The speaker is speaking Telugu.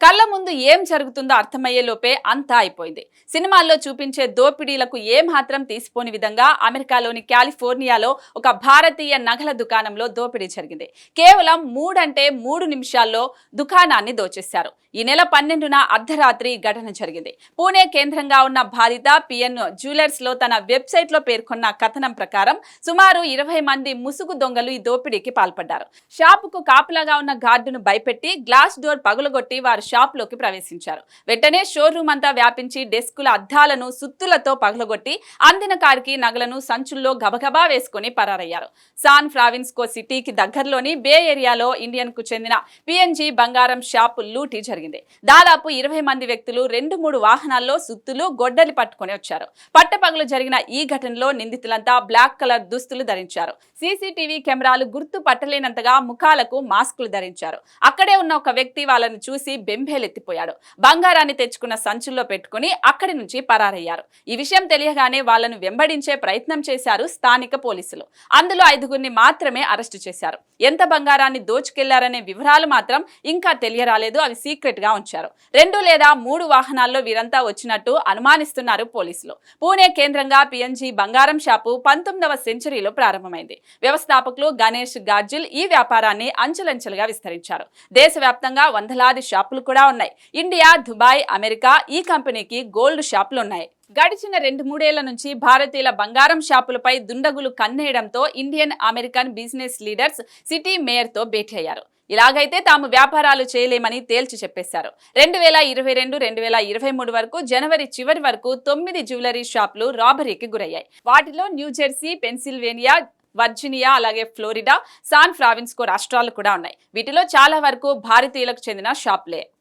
కళ్ళ ముందు ఏం జరుగుతుందో అర్థమయ్యే లోపే అంతా అయిపోయింది. సినిమాల్లో చూపించే దోపిడీలకు ఏ మాత్రం తీసిపోని విధంగా అమెరికాలోని కాలిఫోర్నియాలో ఒక భారతీయ నగల దుకాణంలో దోపిడీ జరిగింది. కేవలం మూడంటే మూడు నిమిషాల్లో దుకాణాన్ని దోచేశారు. ఈ నెల పన్నెండున అర్ధరాత్రి ఘటన జరిగింది. పూణే కేంద్రంగా ఉన్న బాధిత పిఎన్ జ్యువెలర్స్లో తన వెబ్సైట్లో పేర్కొన్న కథనం ప్రకారం సుమారు ఇరవై మంది ముసుగు దొంగలు ఈ దోపిడీకి పాల్పడ్డారు. షాపుకు కాపులాగా ఉన్న గార్డును భయపెట్టి గ్లాస్ డోర్ పగులగొట్టి వారు షాప్లోకి ప్రవేశించారు. వెంటనే షోరూమ్ అంతా వ్యాపించి డెస్కుల అద్దాలను సుత్తులతో పగలగొట్టి అందిన కారికి నగలను సంచుల్లో గబగబా వేసుకుని పరారయ్యారు. సాన్ ఫ్రావిన్స్కో సిటీకి దగ్గరలోని బే ఏరియాలో ఇండియన్కు చెందిన పిఎన్జీ బంగారం షాప్ లూటీ జరిగింది. దాదాపు ఇరవై మంది వ్యక్తులు రెండు మూడు వాహనాల్లో సుత్తులు గొడ్డలి పట్టుకొని వచ్చారు. పట్టపగలు జరిగిన ఈ ఘటనలో నిందితులంతా బ్లాక్ కలర్ దుస్తులు ధరించారు. సీసీటీవీ కెమెరాలు గుర్తు పట్టలేనంతగా ముఖాలకు మాస్కులు ధరించారు. అక్కడే ఉన్న ఒక వ్యక్తి వాళ్ళని చూసి బెంబేలెత్తిపోయాడు బంగారాన్ని తెచ్చుకున్న సంచుల్లో పెట్టుకుని అక్కడి నుంచి పరారయ్యారు. ఈ విషయం తెలియగానే వాళ్ళను వెంబడించే ప్రయత్నం చేశారు స్థానిక పోలీసులు. అందులో ఐదుగురిని మాత్రమే అరెస్టు చేశారు. ఎంత బంగారాన్ని దోచుకెళ్ళారనే వివరాలు మాత్రం ఇంకా తెలియరాలేదు. అవి సీక్రెట్గా ఉంచారు. రెండు లేదా మూడు వాహనాల్లో వీరంతా వచ్చినట్టు అనుమానిస్తున్నారు పోలీసులు. పూణే కేంద్రంగా పిఎన్జీ బంగారం షాపు పంతొమ్మిదవ సెంచరీలో ప్రారంభమైంది. వ్యవస్థాపకులు గణేష్ గాజిల్ ఈ వ్యాపారాన్ని అంచెలంచెలుగా విస్తరించారు. దేశవ్యాప్తంగా వందలాది షాపులు కూడా ఉన్నాయి. ఇండియా దుబాయ్ అమెరికా ఈ కంపెనీకి గోల్డ్ షాపులు ఉన్నాయి గడిచిన రెండు మూడేళ్ళ నుంచి భారతీయుల బంగారం షాపులపై దుండగులు కన్నేయడంతో Indian American business leaders city మేయర్తో భేటీ అయ్యారు ఇలాగైతే తాము వ్యాపారాలు చేయలేమని తేల్చి చెప్పేశారు. రెండు వేల ఇరవై రెండు రెండు వేల ఇరవై మూడు వరకు జనవరి చివరి వరకు తొమ్మిది జ్యువెలరీ షాపులు రాబరీకి గురయ్యాయి. వాటిలో న్యూజెర్సీ పెన్సిల్వేనియా వర్జీనియా అలాగే ఫ్లోరిడా సాన్ ఫ్రావిన్స్కో రాష్ట్రాలు కూడా ఉన్నాయి. వీటిలో చాలా వరకు భారతీయులకు చెందిన షాపులే.